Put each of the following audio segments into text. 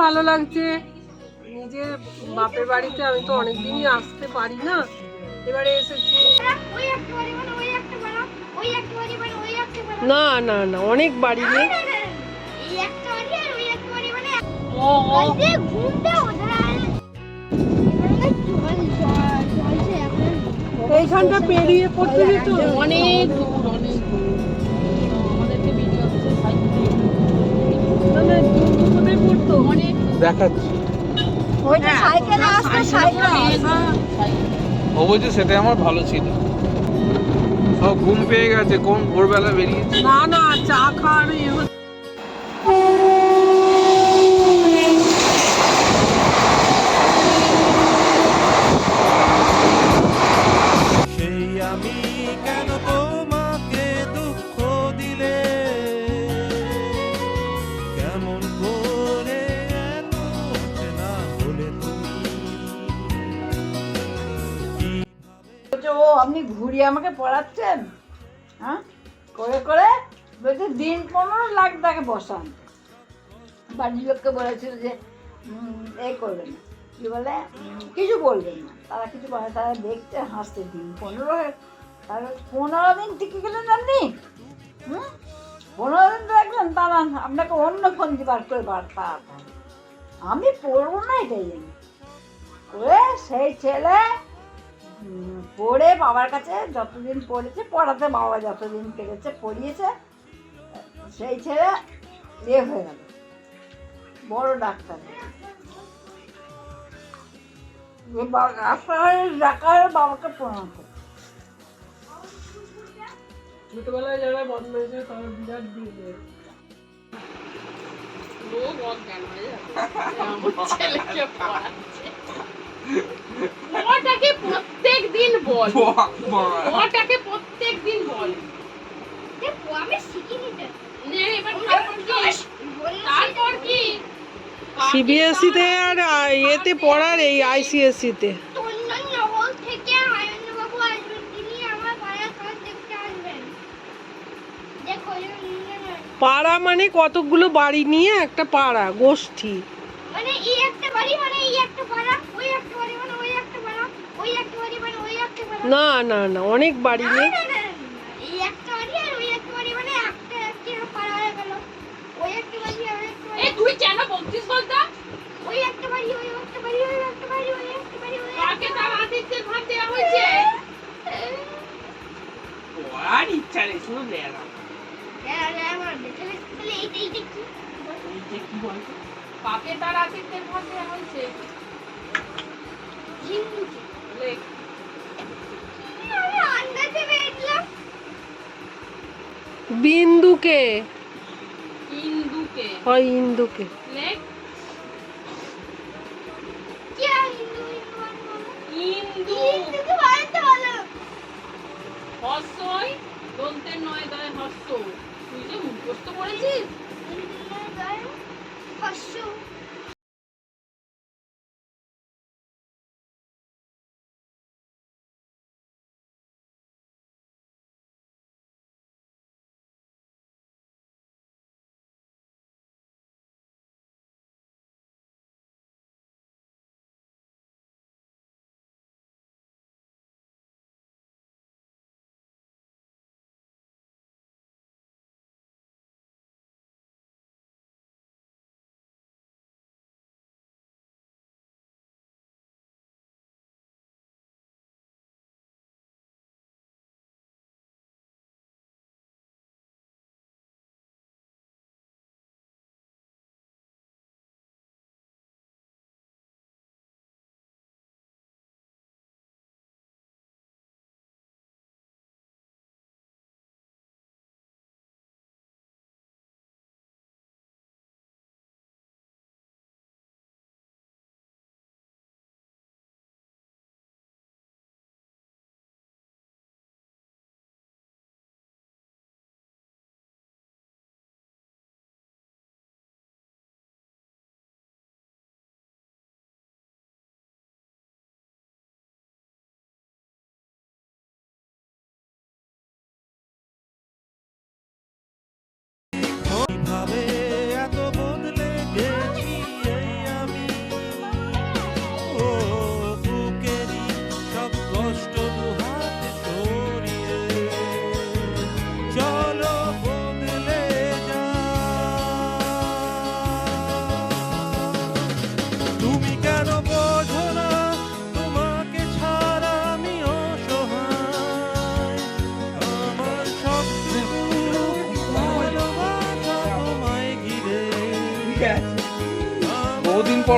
ভালো লাগছে। নিজের বাপের বাড়িতে আমি তো অনেকদিনই আসতে পারি না। এবারে এসেছি। না না না অনেক বাড়ি নেই এইখানটা পেরিয়ে পড়তে যেত? অনেক দূর অনেক দূর। আমাদেরকে ভিডিও সাইকেল না না দূর কোথায় পড়তো অনেক দেখাচ্ছি। বলছে সেটাই আমার ভালো ছিল। সব ঘুম পেয়ে গেছে কোন ভোরবেলা বেরিয়েছে? না না চা খাওয়ার আপনি ঘুরিয়ে আমাকে পড়াচ্ছেন? হ্যাঁ? করে করে বলছে, দিন পনেরো লাখ তাকে বসান। বাড়ির লোককে বলেছিল যে এ এই করবেন না। কী বলে? কিছু বলবেন না। তারা কিছু বলে, তারা দেখতে হাসতে, দিন পনেরো তারা পনেরো দিন টিকে গেলেন আপনি হুম? পনেরো দিন রাখলেন তারা আপনাকে অন্য ফোন বার করে বার্তা আমি পড়ব না এটাই জানি করে সেই ছেলে পড়ে বাবার কাছে যতদিন পড়েছে পড়াতে বাবা যতদিন পেরেছে পড়িয়েছে সেই ছেলে ইয়ে হয়ে গেল। বড় ডাক্তার। বাবাকে প্রণাম করে ছোটবেলায় যারা বদমাইছে তারা বিরাট দিয়ে হয়ে আমার ছেলেকে পড়াচ্ছে ওটাকে প্রত্যেক দিন বল ওটাকে প্রত্যেক দিন বল আমি শিখে নিতে নে, এবার তারপর কি? সিবিএসই তে আর পড়ার আইসিএসসি তে এই- পাড়া মানে কতগুলো বাড়ি নিয়ে একটা পাড়া গোষ্ঠী। মানে এই একটা বাড়ি মানে এই একটা পাড়া ওই একটা বাড়ি মানে ওই একটা পাড়া ওই একটা বাড়ি মানে ওই একটা পাড়া না না না অনেক বাড়ি নেই। তার হয়েছে? বিন্দুকে। ইন্দুকে। হয় ইন্দুকে। হর্ষই দন্তের নয় দয় হর্ষ। তুই যে মুখস্থ করেছিস। হিন্দু নয় গায়ে হর্ষ।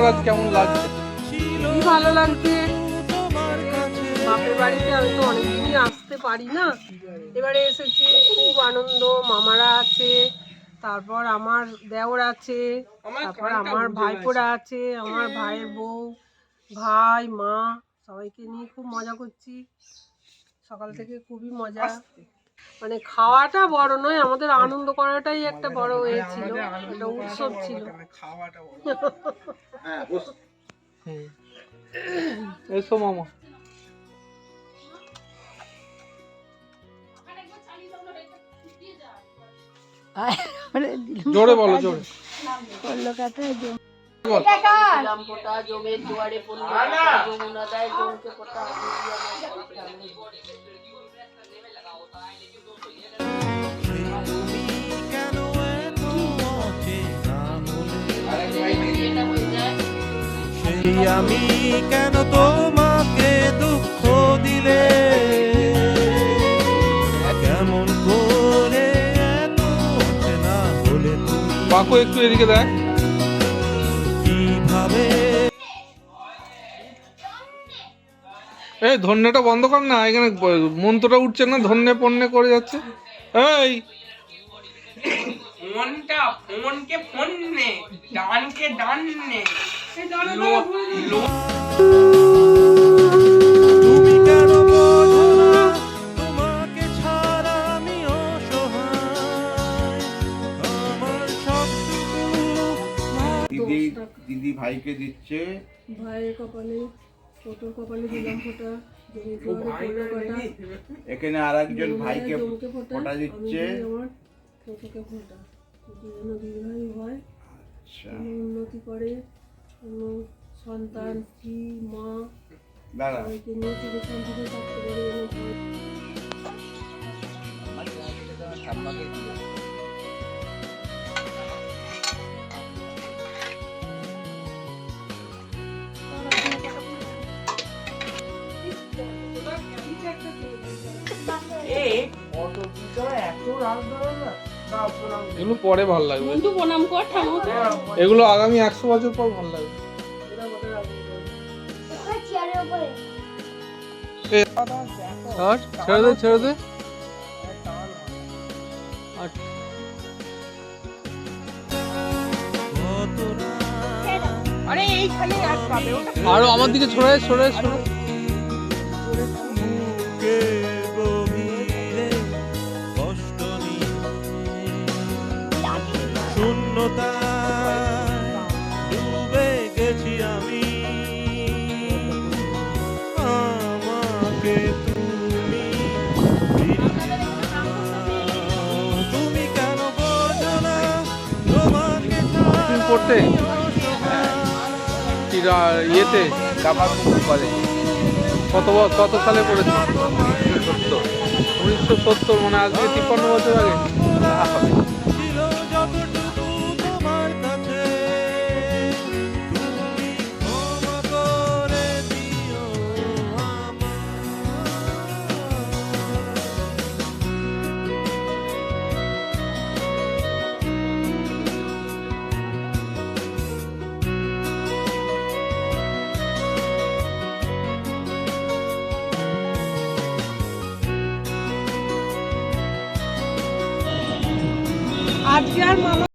আজ কেমন লাগছে? খুবই ভালো লাগছে। বাপের বাড়িতে আমি তো অনেকদিনই আসতে পারি না। এবারে এসেছি খুব আনন্দ মামারা আছে তারপর আমার দেওর আছে তারপর আমার ভাইপোরা আছে। আমার ভাইয়ের বউ ভাই মা সবাইকে নিয়ে খুব মজা করছি। সকাল থেকে খুবই মজা। মানে খাওয়াটা বড় নয় আমাদের আনন্দ করাটাই একটা বড় এ ছিল একটা উৎসব ছিল। হুম। এসো মামা। জোরে বলো জোরে। ফোঁটা দুয়ারে পড়ল যমুনা দেয় জমকে ফোঁটা আমি কেন তোমাকে দুঃখ দিলে? কেমন করে অচেনা হলে তুমি? বাকু একটু এদিকে দেখ। কীভাবে? এই ধন্যটা বন্ধ কর না এখানে মন্ত্রটা উঠছে না ধন্যে পণ্যে করে যাচ্ছে। এই! ফোনটা ফোনকে ফোন নে ডানকে ডান নে। দিদি দিদি ভাইকে দিচ্ছে। ভাইয়ের কপালে ছোটোর কপালে দিলাম ফোটা এখানে আর একজন ভাইকে ফোটা দিচ্ছে। ফোটা। যেন দীর্ঘায়ু হয় আচ্ছা। উন্নতি করে যেন সন্তান স্ত্রী মা সবাইকে নিয়ে শান্তিতে থাকতে পারে এত রাগ ধরে না। এগুলো পরে ভালো লাগবে। বন্ধু প্রণাম কর ঠাকুর এগুলো আগামী একশো বছর পর ভালো লাগবে। আর ছেড়ে দে ছেড়ে দে। আর কত না আরে এইখানে আর পাবে ওটা আরও আমার দিকে ছড়ায় ছড়ায় ছড়ায় রা- ইয়েতে? কামারপুকুর কলেজ কত কত সালে পড়েছে? উনিশশো সত্তর মানে আজকে তিপ্পান্ন বছর আগে? আজকে আর মামা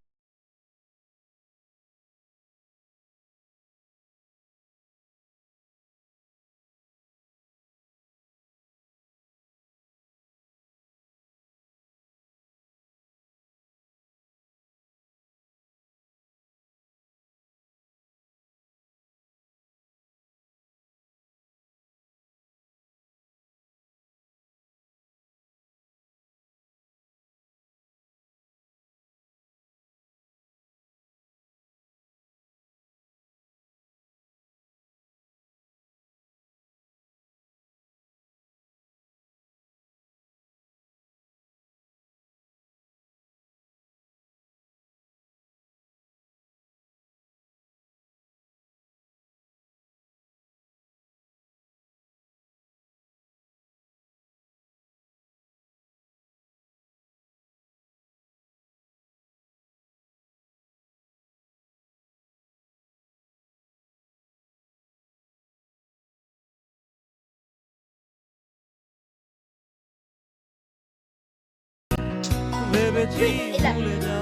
对，对的。